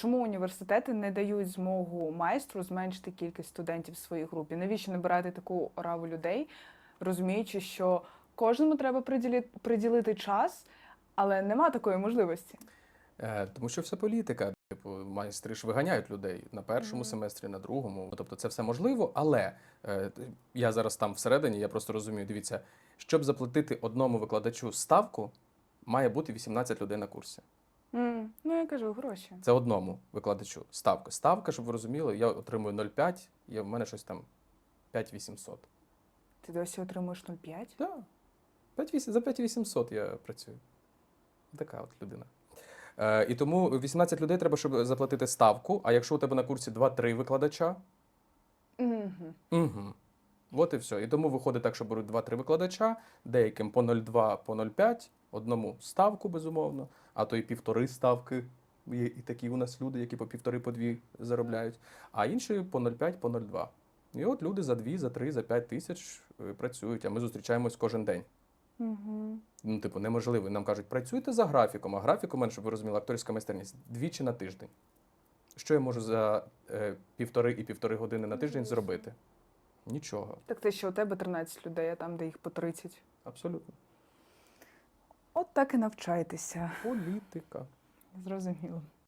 Чому університети не дають змогу майстру зменшити кількість студентів в своїй групі? Навіщо набирати таку ораву людей, розуміючи, що кожному треба приділити, приділити час, але нема такої можливості. Е, Тому що все політика. Типу, майстри ж виганяють людей на першому Мгм. семестрі, на другому. Тобто це все можливо, але е, я зараз там всередині, я просто розумію, дивіться, щоб заплатити одному викладачу ставку, має бути 18 людей на курсі. М, Ну я кажу, гроші. Це одному викладачу. Ставка. Ставка, щоб ви розуміли, я отримую 0,5, і в мене щось там 5800. Ти досі отримуєш 0,5? Да. 5800, за 5800 я працюю. Така от людина. Е, і тому 18 людей треба, щоб заплатити ставку. А якщо у тебе на курсі 2-3 викладача, Угу. угу. от і все. І тому виходить так, що беруть 2-3 викладача, деяким по 0,2, по 0,5, одному ставку, безумовно, а то і півтори ставки. Є і такі у нас люди, які по півтори, по дві заробляють, а інші по 0,5, по 0,2. І от люди за 2, за 3, за 5 тисяч е, працюють, а ми зустрічаємось кожен день. Угу. Ну, типу, неможливо. Нам кажуть, працюйте за графіком, а графік у мене, щоб ви розуміли, акторська майстерність двічі на тиждень. Що я можу за е, півтори і півтори години на тиждень зробити? Нічого. Так те, що у тебе 13 людей, а там, де їх по 30. Абсолютно. От так і навчайтеся. Політика. Зрозуміло.